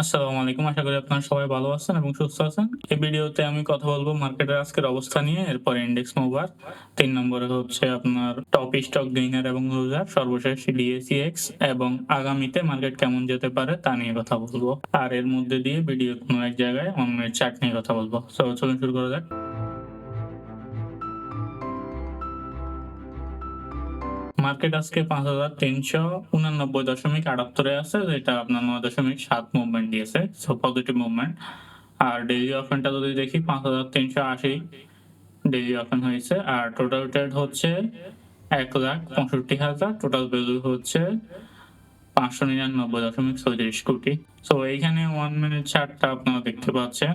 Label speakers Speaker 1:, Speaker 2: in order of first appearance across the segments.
Speaker 1: আসসালামু আলাইকুম। আশা করি আপনারা সবাই ভালো আছেন এবং সুস্থ আছেন। এই ভিডিওতে আমি কথা বলব মার্কেটের আজকের অবস্থা নিয়ে, এরপর ইন্ডেক্স মুভার তিন নম্বরে হচ্ছে আপনার টপ স্টক গেইনার এবং লুজার সর্বশেষ ডিএসিএক্স এবং আগামীতে মার্কেট কেমন যেতে পারে তা নিয়ে কথা বলব। আর এর মধ্যে দিয়ে ভিডিও কোনো এক জায়গায় অন্য চার্ট নিয়ে কথা বলব। চলুন শুরু করা যাক। মার্কেট আজকে পাঁচ হাজার তিনশো উনানব্বই দশমিক আটাত্তরে আছে, যেটা আপনার নয় দশমিক সাত মুভমেন্ট দিয়েছে সো পজিটিভ মুভমেন্ট আর ডেইলি অফেনটা যদি দেখি, পাঁচ হাজার তিনশো আশি ডেইলি অফেন হয়েছে, আর টোটাল ট্রেড হচ্ছে এক লাখ পঁয়ষট্টি হাজার টোটাল ভ্যালু হচ্ছে পাঁচশো নিরানব্বই দশমিক চৌত্রিশ কোটি। সো এইখানে ওয়ান মিনিট চার্টটা আপনারা দেখতে পাচ্ছেন।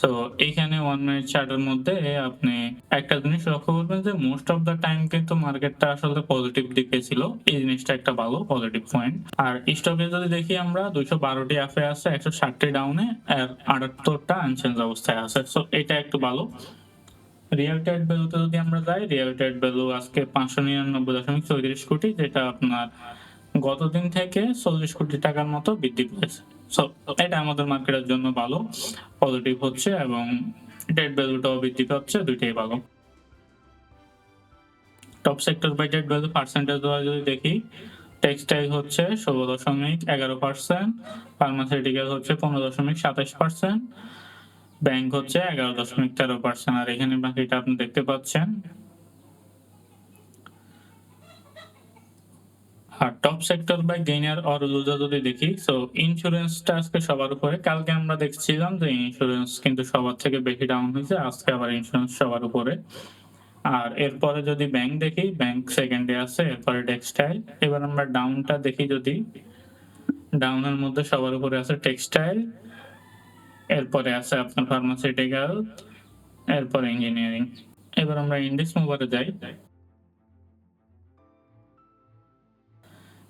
Speaker 1: সো এইখানে ওয়ান মিনিট চার্টের মধ্যে আপনি একটা জিনিস লক্ষ্য করবেন যে মোস্ট অফ দ্য টাইম কিন্তু মার্কেটটা আসলে পজিটিভ দিকে ছিল। এই জিনিসটা একটা ভালো পজিটিভ পয়েন্ট আর স্টকে যদি দেখি আমরা, দুইশো বারোটি আপে আছে, একশো ষাটটি ডাউনে আর আটাত্তরটা আনচেঞ্জ অবস্থায় আছে। সো এটা একটু ভালো। রিয়েল টাইট ভ্যালুতে যদি আমরা যাই রিয়েল টাইট ভ্যালু আজকে পাঁচশো নিরানব্বই দশমিক চৌত্রিশ কোটি, যেটা আপনার গতদিন থেকে চল্লিশ কোটি টাকার মতো বৃদ্ধি পেয়েছে। এটা আমাদের মার্কেটের জন্য ভালো পজিটিভ হচ্ছে এবং ডেট ভ্যালুটাও বৃদ্ধি পাচ্ছে, দুইটাই ভালো। Top sector by date value percentage যদি দেখি টেক্সটাইল হচ্ছে ষোলো দশমিক এগারো পার্সেন্ট ফার্মাসিউটিক্যাল হচ্ছে পনেরো দশমিক সাতাশ পার্সেন্ট ব্যাংক হচ্ছে এগারো দশমিক তেরো পার্সেন্ট আর এখানে বাকিটা আপনি দেখতে পাচ্ছেন আর top sector by gainer or loser যদি দেখি সো ইন্স্যুরেন্সটা আজকে সবার উপরে। কালকে আমরা দেখছিলাম যে ইন্স্যুরেন্স কিন্তু সবার থেকে বেশি ডাউন হয়েছে, আজকে আবার ইন্স্যুরেন্স সবার উপরে। আর এরপরে যদি ব্যাংক দেখি ব্যাংক সেকেন্ডে আছে, এরপরে টেক্সটাইল এবার আমরা ডাউনটা দেখি যদি ডাউনের মধ্যে সবার উপরে আছে টেক্সটাইল এরপরে আছে আপনার ফার্মাসিউটিক্যাল এরপরে ইঞ্জিনিয়ারিং এবার আমরা ইন্ডেক্স মুভারে যাই।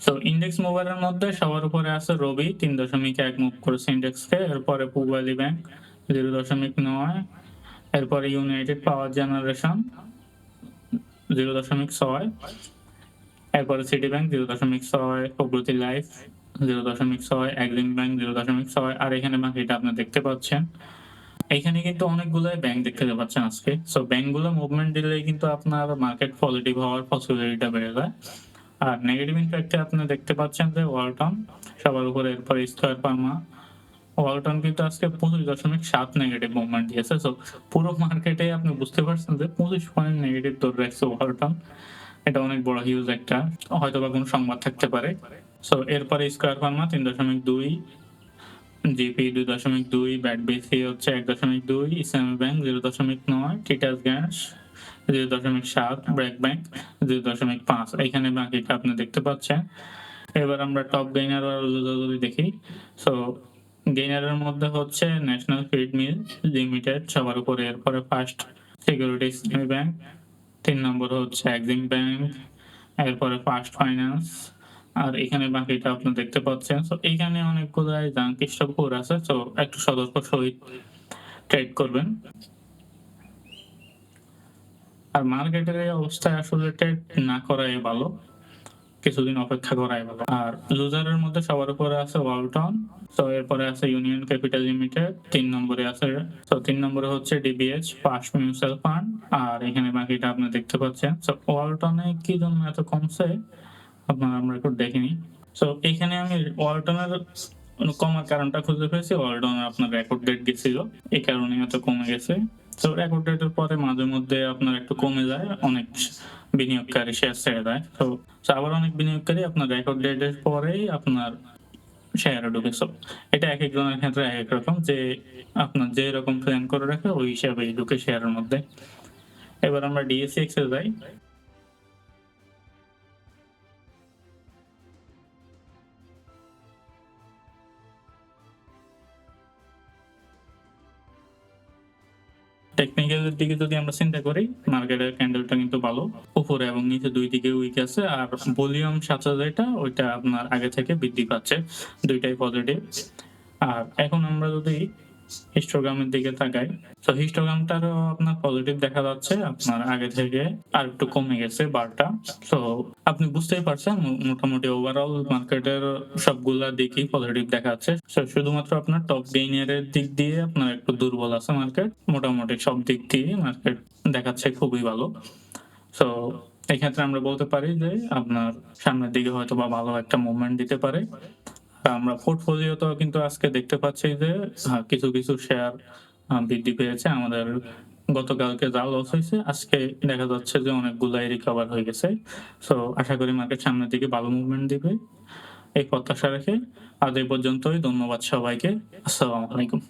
Speaker 1: সো ইন্ডেক্স মোবাইলের মধ্যে সবার উপরে আছে রবি তিন দশমিক এক মুভ করেছে ইন্ডেক্সকে এরপরে পূবালী ব্যাংক জিরো দশমিক নয়, এরপরে ইউনাইটেড পাওয়ার জেনারেশন জিরো দশমিক ছয়, এরপরে সিটি ব্যাংক জিরো দশমিক ছয় প্রগতি লাইফ জিরো দশমিক ছয় এক্সিম ব্যাংক জিরো দশমিক ছয়, আর এখানে বাকিটা আপনি দেখতে পাচ্ছেন। এখানে কিন্তু অনেকগুলো ব্যাংক দেখতে পাচ্ছেন আজকে। সো ব্যাংকগুলো মুভমেন্ট দিলেই কিন্তু আপনার মার্কেট পজিটিভ হওয়ার পসিবিলিটিটা বেড়ে যায়। আর নেগেটিভ ইম্প্যাক্টে আপনি দেখতে পাচ্ছেন যে ওয়ালটন, সবার উপরে এরপর স্কোয়ার ফার্মা ওয়ালটন কিন্তু আজকে পঁচিশ দশমিক সাত নেগেটিভ মুভমেন্ট দিয়েছে। সো পুরো মার্কেটে আপনি বুঝতে পারছেন যে পঁচিশ পয়েন্ট নেগেটিভ ধরে রাখছে ওয়ালটন। এটা অনেক বড় হিউজ একটা হয়তো বা কোনো সংবাদ থাকতে পারে। সো এরপরে স্কোয়ার ফার্মা তিন দশমিক দুই জিপি দুই দশমিক দুই ব্যাট বিসি হচ্ছে এক দশমিক দুই ইসলামী ব্যাংক জিরো দশমিক নয় টিটাস গ্যাস জিরো দশমিক সাত ব্র্যাক ব্যাংক দুই দশমিক পাঁচ। এখানে বাকিটা আপনি দেখতে পাচ্ছেন। এবার আমরা টপ গেইনার যদি দেখি সো গেইনারের মধ্যে হচ্ছে ন্যাশনাল ফিড মিল লিমিটেড সবার উপরে। এরপরে ফার্স্ট সিকিউরিটি ব্যাংক তিন নম্বর হচ্ছে এক্সিম ব্যাংক এরপরে ফার্স্ট ফাইন্যান্স আর এখানে বাকিটা আপনি দেখতে পাচ্ছেন। সো এখানে অনেকগুলো জাঙ্ক স্টক আছে সো একটু সতর্ক সহিত ট্রেড করবেন। আর মার্কেটের এই অবস্থায় আসলে ট্রেড না করাই ভালো। কিছুদিন অপেক্ষা করাই ভালো। আর লুজারের মধ্যে সবার উপরে আছে ওয়ালটন তো এরপরে আছে ইউনিয়ন ক্যাপিটাল লিমিটেড তিন নম্বরে আছে তো তিন নম্বরে হচ্ছে ডিবিএচ ফার্স্ট মিউচুয়াল ফান্ড আর এখানে বাকিটা আপনি দেখতে পাচ্ছেন। তো ওয়ালটনে কি জন্য এত কমছে? আপনার আমরা একটু দেখিনি তো এখানে আমি ওয়ালটনের কমার কারণটা খুঁজে পেয়েছি। ওয়ালটনের আপনার রেকর্ড ডেট গেছিল। এই কারণে এত কমে গেছে। তো রেকর্ড ডেটের পরে মাঝে মধ্যে আপনার একটু কমে যায়, অনেক বিনিয়োগকারী শেয়ার ছেড়ে দেয়। তো আবার অনেক বিনিয়োগকারী আপনার রেকর্ড ডেটের পরেই আপনার শেয়ারে ঢুকে। সব এটা এক একজনের ক্ষেত্রে এক এক রকম যে আপনার যে রকম প্ল্যান করে রাখে, ওই হিসাবে ঢুকে শেয়ারের মধ্যে। এবার আমরা ডিএসসি এ যাই। টেকনিক্যালের দিকে যদি আমরা চিন্তা করি মার্কেটের ক্যান্ডেলটা কিন্তু ভালো। উপরে এবং নিচে দুই দিকে উইক আছে, আর ভলিউম সাত যেটা, ওইটা আপনার আগে থেকে বৃদ্ধি পাচ্ছে, দুইটাই পজিটিভ আর এখন আমরা যদি হিস্টোগ্রামের দিকে তাকাই। তো হিস্টোগ্রামটারও আপনার পজিটিভ দেখা যাচ্ছে আপনার আগে থেকে আর একটু কমে গেছে বারটা। তো আপনি বুঝতেই পারছেন মোটামুটি ওভারঅল মার্কেটের সবগুলা দিকই পজিটিভ দেখাচ্ছে So, শুধুমাত্র আপনার টপ গেইনের দিক দিয়ে আপনার একটু দুর্বল আছে মার্কেট মোটামুটি সব দিক দিয়ে মার্কেট দেখাচ্ছে খুবই ভালো। তো এক্ষেত্রে আমরা বলতে পারি যে আপনার সামনের দিকে হয়তো বা ভালো একটা মুভমেন্ট দিতে পারে। আমরা পোর্টফোলিওতে কিন্তু আজকে দেখতে পাচ্ছি যে কিছু কিছু শেয়ার বৃদ্ধি পেয়েছে। আমাদের গতকালকে যা লস হয়েছে, আজকে দেখা যাচ্ছে যে অনেকগুলাই রিকভার হয়ে গেছে। সো আশা করি মার্কেট সামনের দিকে ভালো মুভমেন্ট দিবে। এই প্রত্যাশা রেখে আজ এই পর্যন্তই। ধন্যবাদ সবাইকে। আসসালামু আলাইকুম।